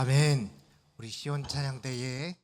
아멘. 우리 시온 찬양대에